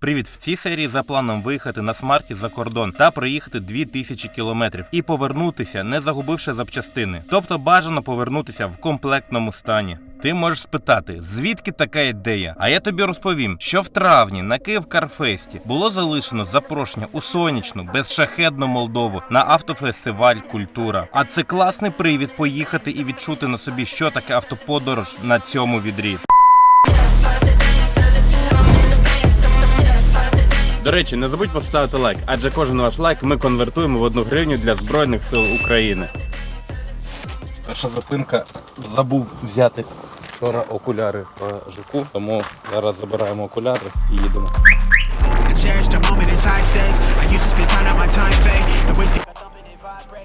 Привіт! В цій серії за планом виїхати на смарті за кордон та проїхати 2000 кілометрів і повернутися, не загубивши запчастини. Тобто бажано повернутися в комплектному стані. Ти можеш спитати, звідки така ідея? А я тобі розповім, що в травні на Київ Карфесті було залишено запрошення у сонячну, безшахедну Молдову на автофестиваль Культура. А це класний привід поїхати і відчути на собі, що таке автоподорож на цьому відрі. До речі, не забудь поставити лайк, адже кожен ваш лайк ми конвертуємо в одну гривню для Збройних сил України. Перша зупинка забув взяти вчора окуляри по ЖКу, тому зараз забираємо окуляри і їдемо.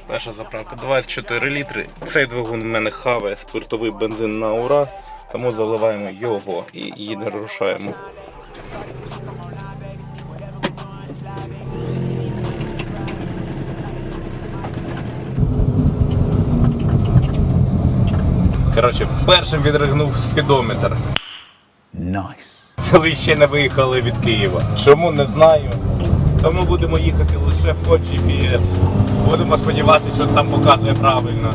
Перша заправка 24 літри. Цей двигун в мене хаває спиртовий бензин на ура, тому заливаємо його і їде рушаємо. Коротше, першим відригнув спідометр. Nice. Коли ще не виїхали від Києва. Чому не знаю. Тому будемо їхати лише по GPS. Будемо сподіватися, що там показує правильно.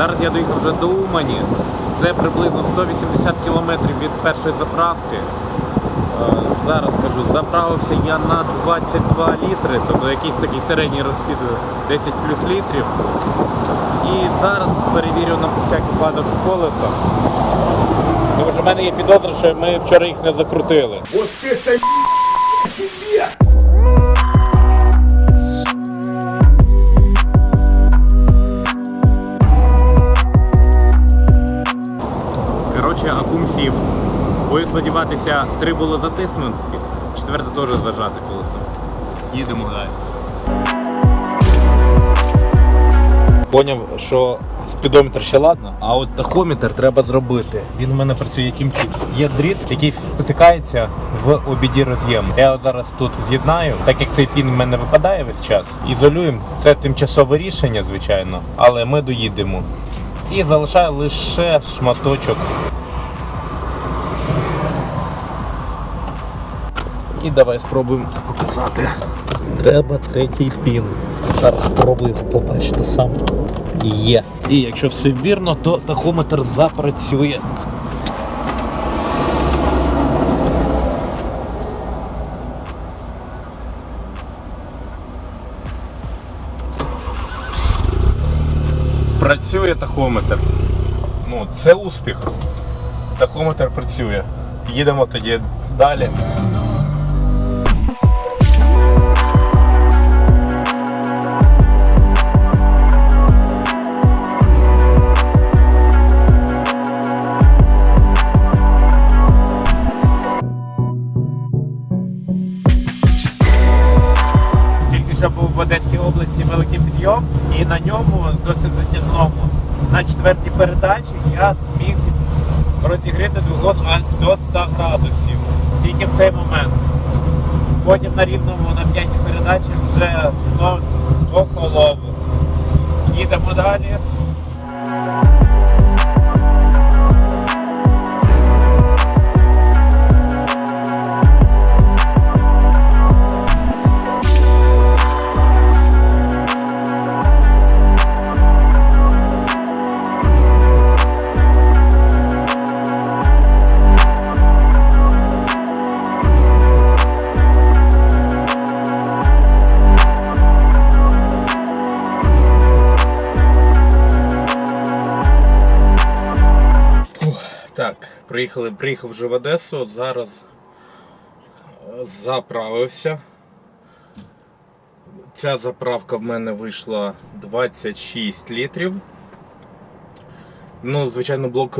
Зараз я доїхав вже до Умані. Це приблизно 180 кілометрів від першої заправки. Е, Зараз скажу, заправився я на 22 літри, тобто якийсь такий середній розхід 10 плюс літрів. І зараз перевірю на всякий випадок колеса. Тому що в мене є підозра, що ми вчора їх не закрутили. Коротше, сподіватися, три було затиснуті, четверте теж зажати колесо. Їдемо далі. Поняв, що спідометр ще ладно, а от тахометр треба зробити. Він у мене працює яким чином. Є дріт, який втикається в обіді роз'єм. Я його зараз тут з'єднаю, так як цей пін в мене випадає весь час. Ізолюємо. Це тимчасове рішення, звичайно, але ми доїдемо. І залишаю лише шматочок. І давай спробуємо показати. Треба третій пін. Зараз спробую побачити сам. Є. І якщо все вірно, то тахометр запрацює. Працює тахометр. Ну, це успіх. Тахометр працює. Їдемо тоді далі. Приїхали, приїхав вже в Одесу, зараз е, заправився. Ця заправка в мене вийшла 26 літрів. Ну, звичайно, блок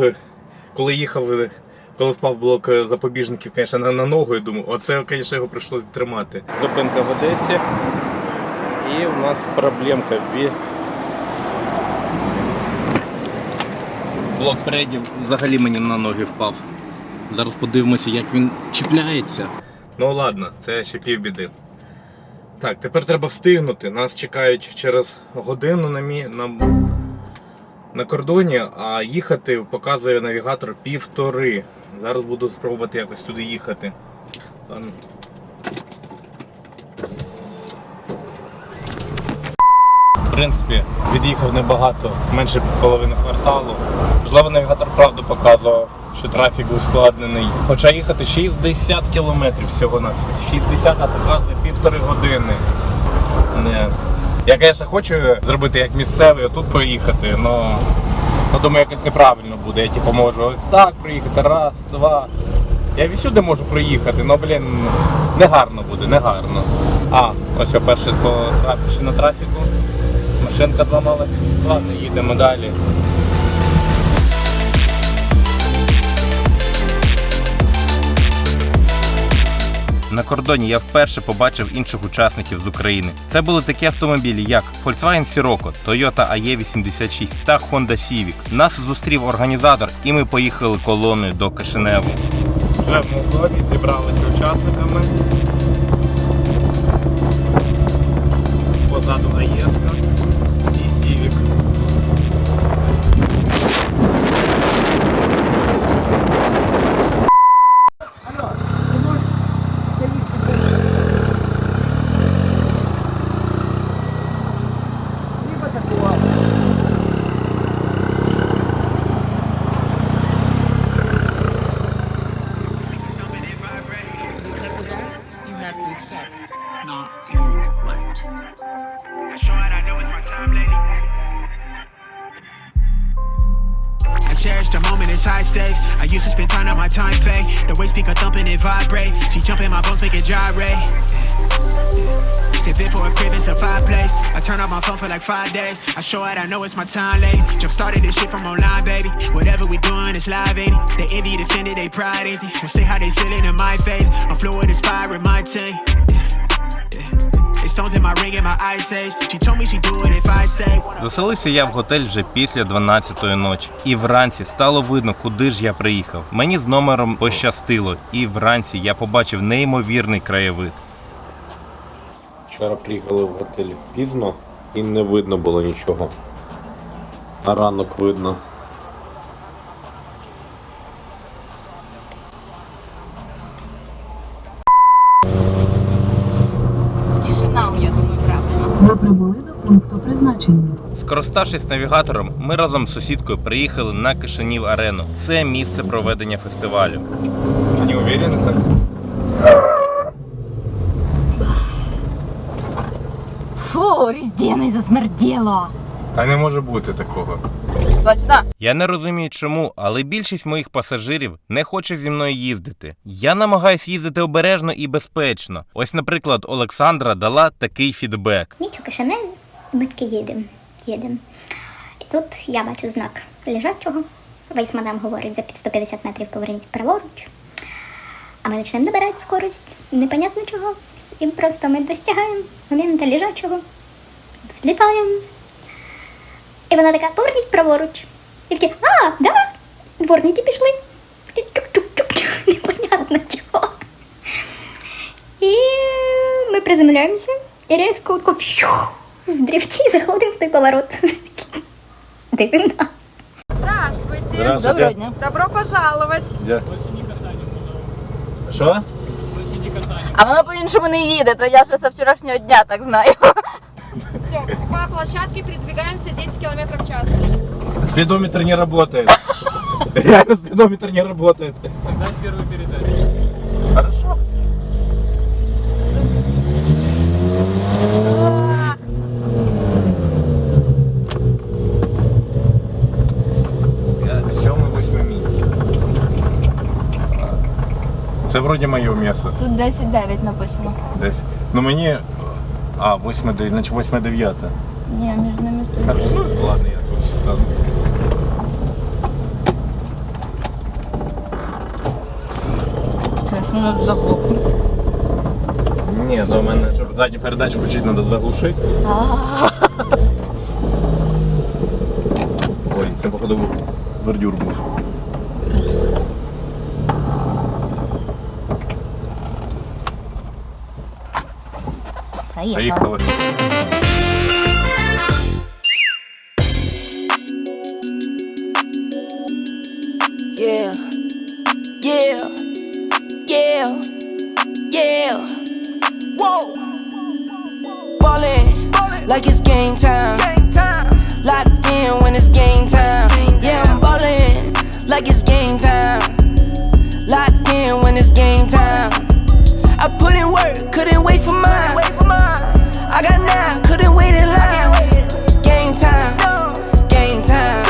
коли їхав, е, коли впав блок е, запобіжників, звісно, на, на ногу, я думаю, оце, звісно, його прийшлося тримати. Зупинка в Одесі. І у нас проблемка. Блок передній взагалі мені на ноги впав. Зараз подивимося, як він чіпляється. Ну ладно, це ще півбіди. Так, тепер треба встигнути. Нас чекають через годину на, мі... на... на кордоні, а їхати показує навігатор півтори. Зараз буду спробувати якось туди їхати. Ладно. В принципі, від'їхав небагато, менше половини кварталу. Можливо, навігатор правду показував, що трафік ускладнений. Хоча їхати 60 кілометрів всього на 60, а показує півтори години. Не. Я, звісно, хочу зробити як місцевий, отут проїхати, але думаю, якось неправильно буде. Я типу можу ось так проїхати, раз, два. Я відсюди можу проїхати, але, блін, не гарно буде, не гарно. А, ось перше по на трафіку. Машинка зламалась. Ладно, їдемо далі. На кордоні я вперше побачив інших учасників з України. Це були такі автомобілі, як Volkswagen Sirocco, Toyota AE86 та Honda Civic. Нас зустрів організатор, і ми поїхали колоною до Кишиневу. Вже в Молдові зібралися учасниками. Позаду Аєшка high stakes. I used to spend time on my time fake. The way speaker thumping it vibrate. She jumping my bones, make it gyrate. Sipping for a crib, it's a fireplace. I turn off my phone for like five days. I show it, I know it's my time, lady. Jump started this shit from online, baby. Whatever we doing, it's live, ain't it? They envy, defended, they pride, ain't it? Don't say how they feeling in my face. I'm fluid, inspiring my team. It's stones Заселився я в готель вже після 12-ї ночі. І вранці стало видно, куди ж я приїхав. Мені з номером пощастило, і вранці я побачив неймовірний краєвид. Вчора приїхали в готель пізно і не видно було нічого. На ранок видно. Тишина, я думаю, правильно. Ви прибули до пункту призначення. Скориставшись навігатором, ми разом з сусідкою приїхали на Кишинів арену. Це місце проведення фестивалю. Не уверен, так? Фу, різдєний засмерділо. Та не може бути такого. Точно? Я не розумію чому, але більшість моїх пасажирів не хоче зі мною їздити. Я намагаюсь їздити обережно і безпечно. Ось, наприклад, Олександра дала такий фідбек. Ніч у Кишиневі, ми таки їдемо. їдемо. І тут я бачу знак лежачого. Вейс мадам говорить, за 150 метрів поверніть праворуч. А ми почнемо набирати скорость, непонятно чого. І просто ми достигаємо моменту лежачого, злітаємо. Вона така, поверніть праворуч. І такі, а, да, дворники пішли. І чук-чук-чук, непонятно чого. І ми приземляємося і різко тако фью, в дрифті заходимо в той поворот. Дивина. Здравствуйте. Доброго дня. Добро пожаловать! Що? А воно по-іншому не їде, то я вже з вчорашнього дня так знаю. Все, по площадке передвигаемся 10 км в час. Спидометр не работает. Реально спидометр не работает. Тогда с первой передачи. Хорошо. Я сьоме восьме місце. Це вроді моє місце. Тут 10-9 написано. Десь. Ну мені. А, 8 9, значить 8 9. Ні, між ними стоїть. Хорошо, ладно, я тут стану. 10 минут заглохнуть. Ні, до мене, щоб задню передачу включити, треба заглушити. Ой, це походу бордюр був. Поїхали. Like it's game time. Locked in when it's game time. I put in work, couldn't wait for mine. I got nine, couldn't wait in line. Game time, game time.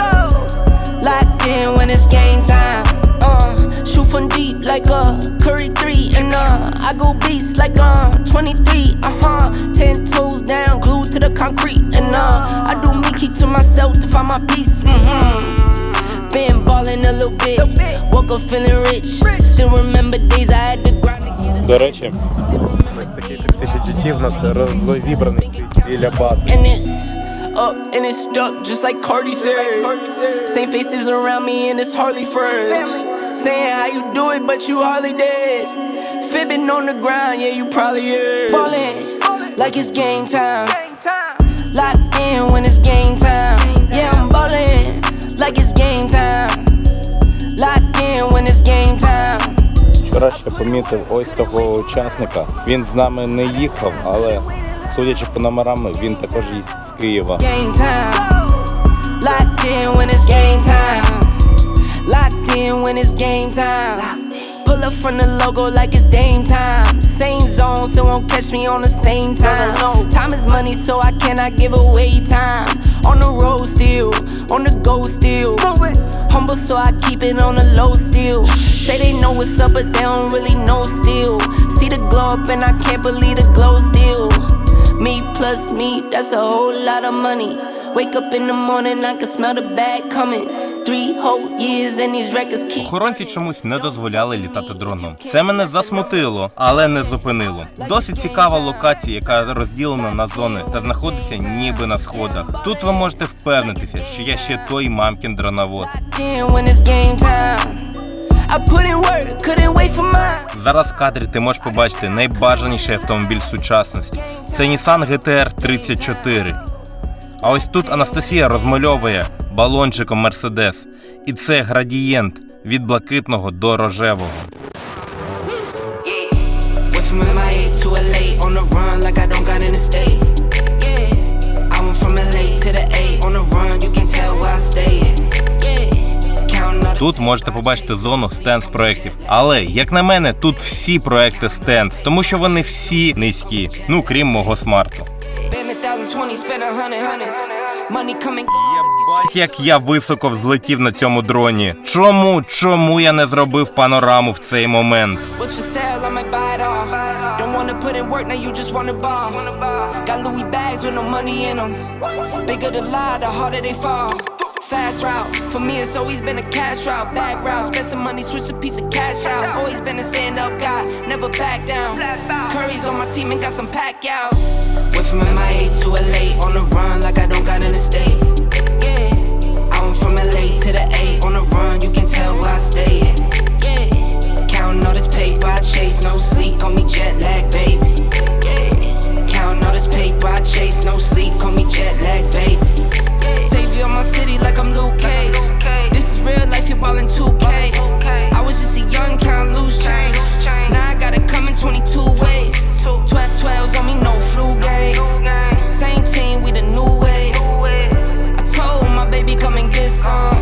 Locked in when it's game time. Uh, shoot from deep like a Curry 3. And uh, I go beast like uh, 23. Uh huh. 10 toes down, glued to the concrete. And uh, I do keep to myself to find my peace. Mm-hmm. Been ballin' a little bit. Woke up feeling rich. Still remember days I had to grind to get a До речі, ось такий тисяч життів у нас розібраний стоїть біля бази. and it's up and it's stuck just like Cardi said. Same faces around me and it's hardly friends. Saying how you do it, but you hardly did. Fibbing on the ground, yeah, you probably is. Ballin' like it's game time. Locked in when it's game time. Like it's game time. Locked in when it's game time. Вчора ще помітив ось такого учасника. Він з нами не їхав, але судячи по номерам, він також з Києва. game time. Locked in when it's game time. Locked in when it's game time. Pull up from the logo like it's game time. Same zone, so won't catch me on the same time. Time is money, so I cannot give away time. On the road still, on the go still. Humble, so I keep it on the low still. Say they know what's up, but they don't really know still. See the glow up, and I can't believe the glow still. Me plus me, that's a whole lot of money. Wake up in the morning, I can smell the bag coming. Охоронці чомусь не дозволяли літати дроном. Це мене засмутило, але не зупинило. Досить цікава локація, яка розділена на зони та знаходиться ніби на сходах. Тут ви можете впевнитися, що я ще той мамкін дроновод. Зараз в кадрі ти можеш побачити найбажаніший автомобіль сучасності. Це Nissan GTR 34. А ось тут Анастасія розмальовує балончиком Mercedes. І це градієнт від блакитного до рожевого. Тут можете побачити зону стенс проєктів. Але, як на мене, тут всі проекти стенс, тому що вони всі низькі, ну крім мого смарту. Як я високо взлетів на цьому дроні. Чому, чому я не зробив панораму в цей момент? Got Louis bags with no money in them. Bigger the lie, the harder they fall. Fast route, for me it's always been a cash route. Bag route, spend some money, switch a piece of cash out. Always been a stand up guy, never back down. Curry's on my team and got some pack outs. Went from MIA to LA on the run like I don't got an estate. Yeah, I went from LA to the A on the run, you can tell where I stay. Yeah, counting all this paper, I chase no sleep, call me jet lag, baby. Yeah, counting all this paper, I chase no sleep, call me jet lag, baby. Savior of my city like I'm Luke Cage. This is real life, you're ballin' 2K. I was just a young count, loose change. Now I got it coming 22 ways. 12 12s on me, no flu game. Same team, we the new wave. I told my baby, come and get some.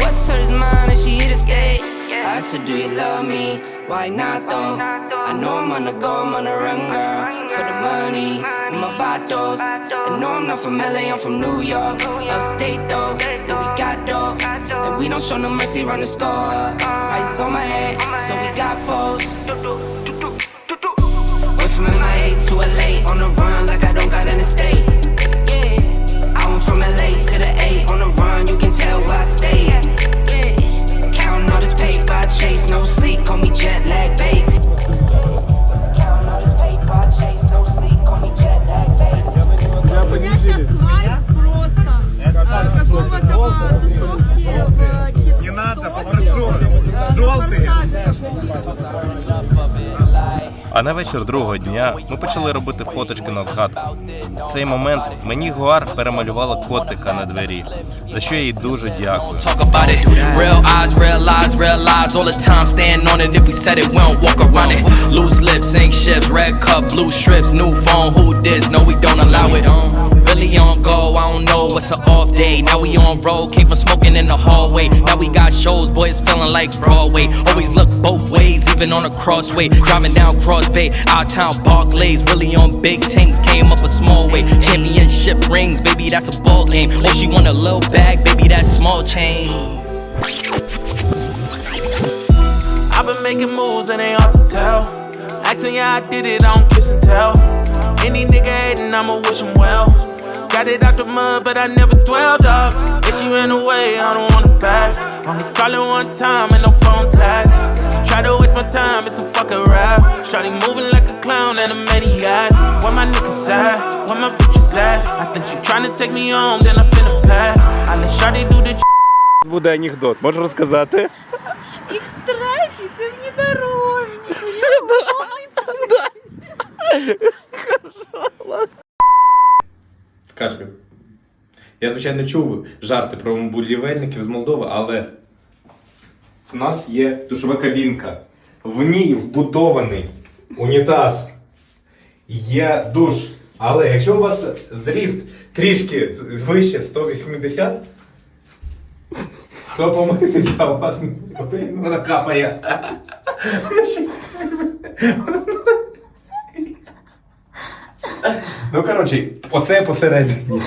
What's hers mine and she here to stay. I said, Do you love me? Why not though? I know I'm on the go, I'm on the run, girl. For the money, with my batos. And no, I'm not from LA, I'm from New York. Upstate though, and we got dough. And we don't show no mercy, run the score. Eyes on my head, so we got posts. Went from MIA to LA on the run like I don't got an estate. I went from LA to the A on the run, you can tell where I stay. Counting all this paper, I chase no sleep, call me jet lag, baby. А на вечір другого дня ми почали робити фоточки на згадку. В цей момент мені Гуар перемалювала котика на двері, за що я їй дуже дякую. Loose lips, ain't ships. Red cup, blue strips. New phone, who this? Really on go, I don't know what's an off day. Now we on road, came from smoking in the hallway. Now we got shows, boys feeling like Broadway. Always look both ways, even on a crossway. Driving down Cross Bay, out town Barclays. Really on big things, came up a small way. Championship rings, baby, that's a ball game. Oh, she want a little bag, baby, that's small change. I've been making moves and they hard to tell. Acting, yeah, I did it, I don't kiss and tell. Any nigga hating, I'ma wish him well. Got it out the mud, but I never dwelled up. If she ran away, I don't want it back. Only calling one time and no phone tags. She try to waste my time, it's a fucking rap. Shawty moving like a clown and a maniac. Where my niggas at? Where my bitches at? I think she tryna take me home, then I finna pack. I let Shawty do the Буде анекдот, можеш розказати? Х3 це внедорожник. Скажи. Я, звичайно, чув жарти про будівельників з Молдови, але у нас є душова кабінка. В ній вбудований унітаз. Є душ. Але якщо у вас зріст трішки вище 180, то помитися у вас вона капає. Вона Ну, коротше, оце посередині.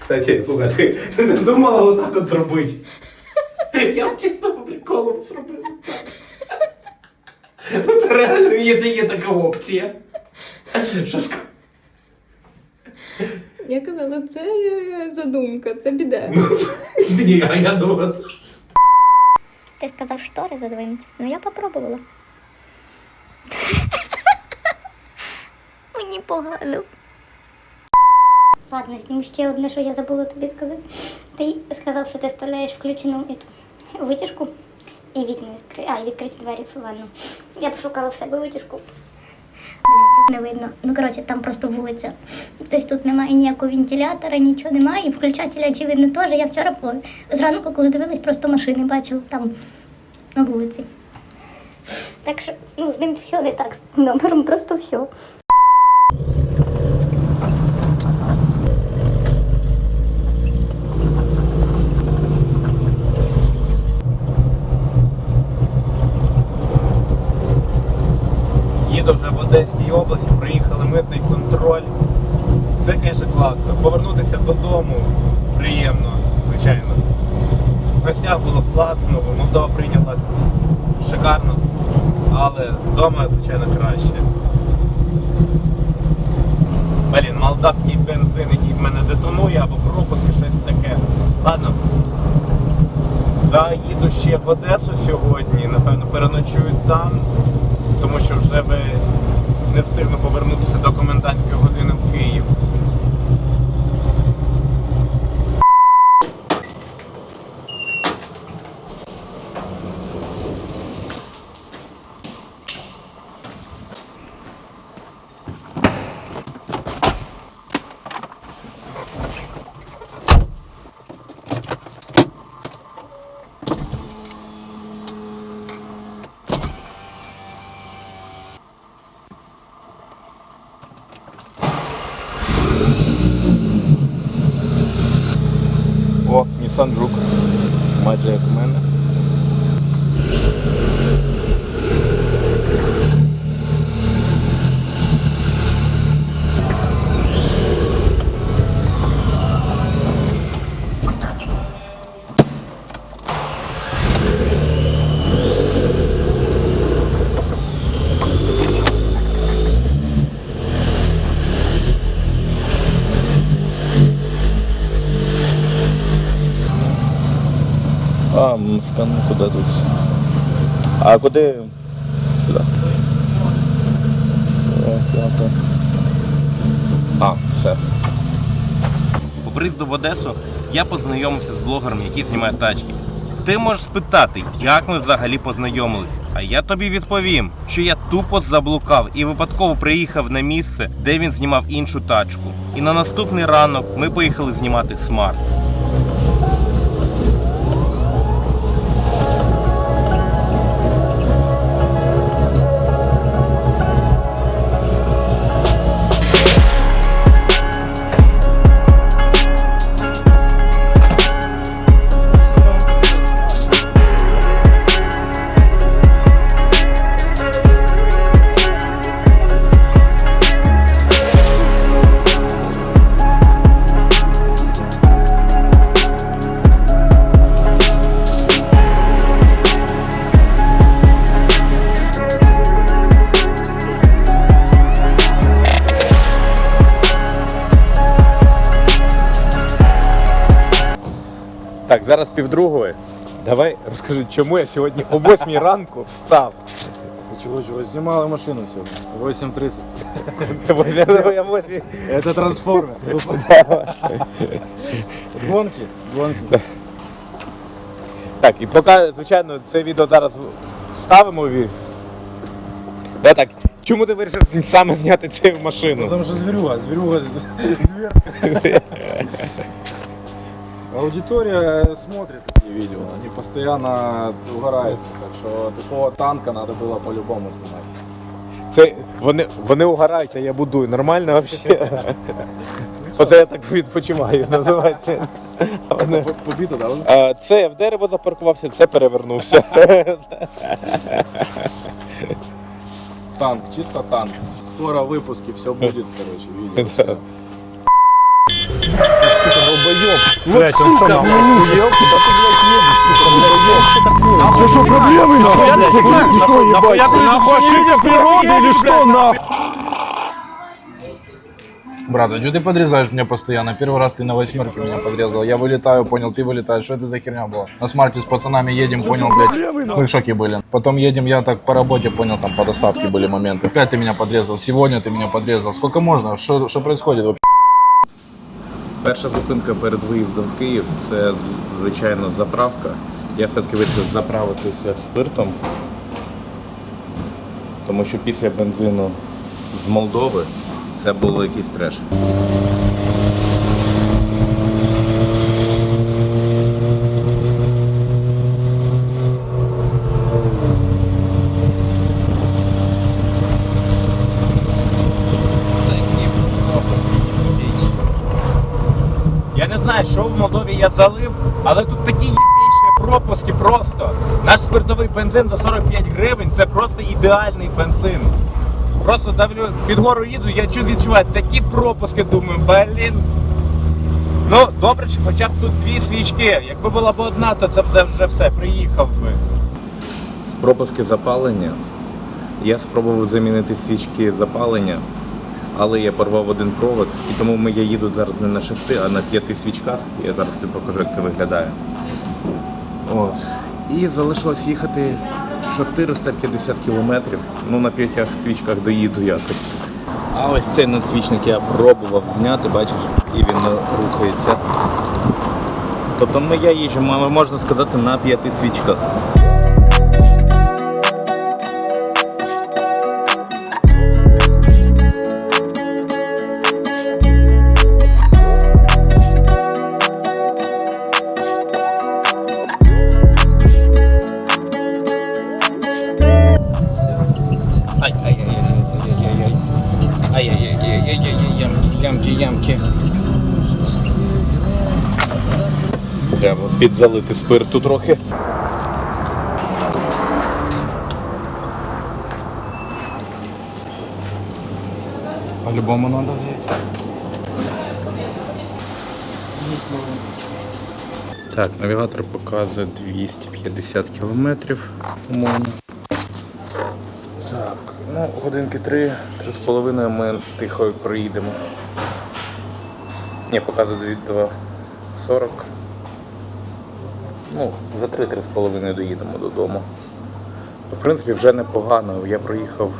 Кстати, слухай, ти не думала отак от зробити? Я б чисто по приколу б зробив. так. Ну це реально, якщо є така опція. Що ска- Я казала, це е, задумка, це біда. Ні, а я думав. Ти сказав штори задвинуть. Ну я попробувала. Мені погано. Ладно, зніму ще одне, що я забула тобі сказати. Ти сказав, що ти вставляєш включену эту витяжку і вікна відкри... А, і відкриті двері ванну. Я пошукала в себе витяжку. Не видно. Ну, коротше, там просто вулиця. Тобто тут немає ніякого вентилятора, нічого немає. І включателя, очевидно, теж. Я вчора зранку, коли дивилась, просто машини бачила там на вулиці. Так що, ну, з ним все не так, з номером просто все. Їду вже в Одеській області, приїхали митний контроль. Це, звісно, класно. Повернутися додому приємно, звичайно. Гостях було класно, Молдова прийняла шикарно, але вдома, звичайно, краще. Блін, молдавський бензин, який в мене детонує, або пропуск, щось таке. Ладно. Заїду ще в Одесу сьогодні, напевно, переночую там тому що вже би не встигну повернутися до комендантської години в Київ. О, Nissan Juke. Майже як у мене. А, тут? А куди? Сюди. А, все. По приїзду в Одесу я познайомився з блогером, який знімає тачки. Ти можеш спитати, як ми взагалі познайомились. А я тобі відповім, що я тупо заблукав і випадково приїхав на місце, де він знімав іншу тачку. І на наступний ранок ми поїхали знімати смарт. Зараз півдругої. Давай розкажи, чому я сьогодні о 8 ранку встав. Чего, чего? Снимала машину сегодня. 8.30. Я 8. Это трансформер. Гонки? Гонки. Так, і поки, звичайно, це відео зараз ставимо. ві- Да, так, чому ти вирішив саме зняти цю машину? Потому что зверюга, зверюга, зверь. Аудитория смотрит такие видео, они постоянно угорают. Так что такого танка надо было по-любому снимать. Це вони, вони угорають, а я будую. Нормально взагалі? Оце я так відпочиваю, називається. А вони- Побито, да? А, Це я в дерево запаркувався, це перевернувся. Танк, чисто танк. Скоро в выпуске все будет, короче, видео. всё. Брат, а что ты подрезаешь меня постоянно? Первый раз ты на восьмерке меня подрезал. Я вылетаю, понял, ты вылетаешь. Что это за херня была? На смарте с пацанами едем, понял, блядь. Мы в шоке были. Потом едем, я так по работе понял, там по доставке были моменты. Опять ты меня подрезал, сегодня ты меня подрезал. Сколько можно? Что что происходит вообще? Перша зупинка перед виїздом в Київ це звичайно заправка. Я все-таки вирішив заправитися спиртом, тому що після бензину з Молдови це було якийсь треш. Я не знаю, що в Молдові я залив, але тут такі є пропуски просто. Наш спиртовий бензин за 45 гривень це просто ідеальний бензин. Просто давлю під гору їду, я чу відчуваю такі пропуски, думаю, блін. Ну, добре, що хоча б тут дві свічки. Якби була б одна, то це б вже все, приїхав би. Пропуски запалення. Я спробував замінити свічки запалення, але я порвав один провод, і тому ми- я їду зараз не на шести, а на п'яти свічках. Я зараз тобі покажу, як це виглядає. От. І залишилось їхати 450 кілометрів. Ну на п'ятьох свічках доїду якось. А ось цей надсвічник я пробував зняти, бачиш, і він рухається. Тобто ми, я їжджу, можна сказати, на п'яти свічках. Підзалити спирту трохи. По-любому надо взять. Так, навігатор показує 250 кілометрів, умовно. Так, ну, годинки три, три з половиною ми тихо проїдемо. Ні, показує 2.40. Ну, за 3-3 з половиною доїдемо додому. В принципі, вже непогано. Я проїхав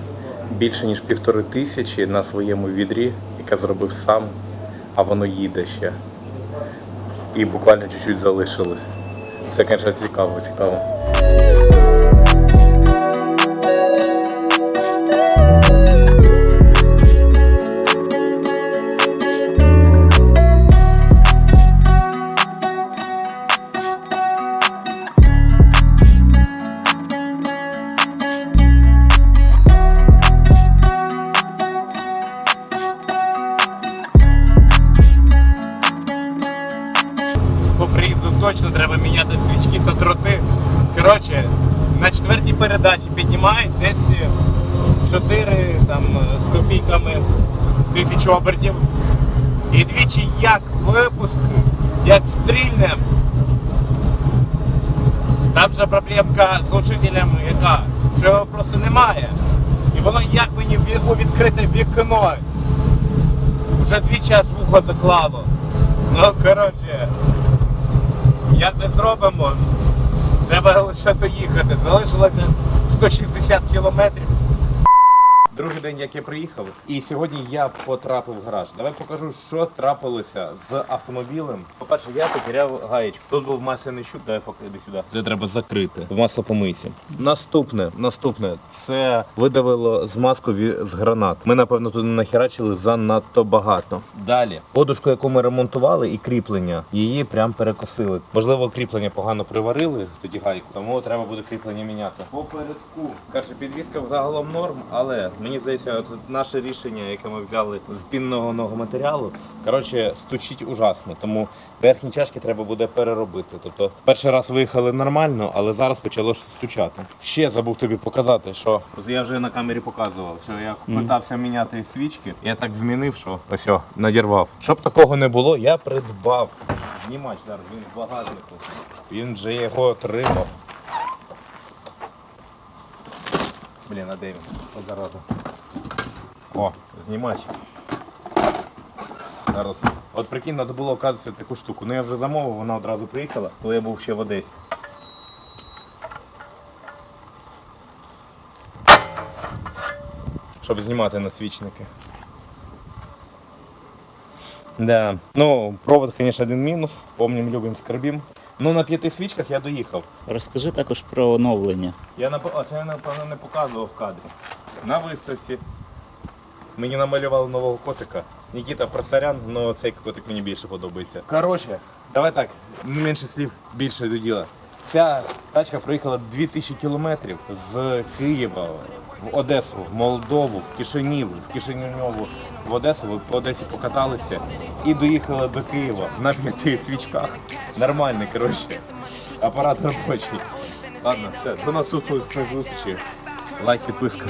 більше ніж півтори тисячі на своєму відрі, яке зробив сам, а воно їде ще. І буквально чуть-чуть залишилось. Це, звісно, цікаво, цікаво. Передачі піднімають десь 4 там, з копійками тисяч обертів. І двічі як випуск, як стрільнем. Там же проблемка з глушителем яка, що його просто немає. І воно як мені у відкрите вікно. Вже двічі аж вухо заклало. Ну, коротше, як не зробимо, треба лише доїхати. Залишилося 160 кілометрів. Другий день, як я приїхав, і сьогодні я потрапив в гараж. Давай покажу, що трапилося з автомобілем. По-перше, я потеряв гаєчку. Тут був масляний щуп, давай поки йди сюди. Це треба закрити в маслопомийці. Наступне, наступне, це видавило змазку з гранат. Ми, напевно, туди нахерачили занадто багато. Далі, подушку, яку ми ремонтували, і кріплення, її прям перекосили. Можливо, кріплення погано приварили, тоді гайку, тому треба буде кріплення міняти. Попередку. Каже, підвізка загалом норм, але мені здається, от наше рішення, яке ми взяли з пінного матеріалу, коротше, стучить ужасно. Тому верхні чашки треба буде переробити. Тобто, перший раз виїхали нормально, але зараз почало стучати. Ще забув тобі показати, що я вже на камері показував, що я питався міняти свічки. Я так змінив, що ось о, надірвав. Щоб такого не було, я придбав. Знімач зараз, він в багажнику. Він вже його отримав. Блін, а де він? О, зараза. О, знімач. Зараз. От прикинь, треба було оказувати таку штуку. Ну я вже замовив, вона одразу приїхала, коли я був ще в Одесі. Щоб знімати насвічники. Да. Ну, провод, звісно, один мінус. Помним, любим, скарбім. Ну, на п'яти свічках я доїхав. Розкажи також про оновлення. Я нап... а це я напевно не показував в кадрі. На виставці мені намалювали нового котика. Нікіта Просарян, але цей котик мені більше подобається. Коротше, давай так, менше слів, більше до діла. Ця тачка проїхала 2000 кілометрів з Києва в Одесу, в Молдову, в Кишинів, з Кишиньову в Одесу, ви по Одесі покаталися і доїхали до Києва на п'яти свічках. Нормально, коротше. Апарат робочий. Ладно, все, до наступних зустрічей. Лайк, підписка.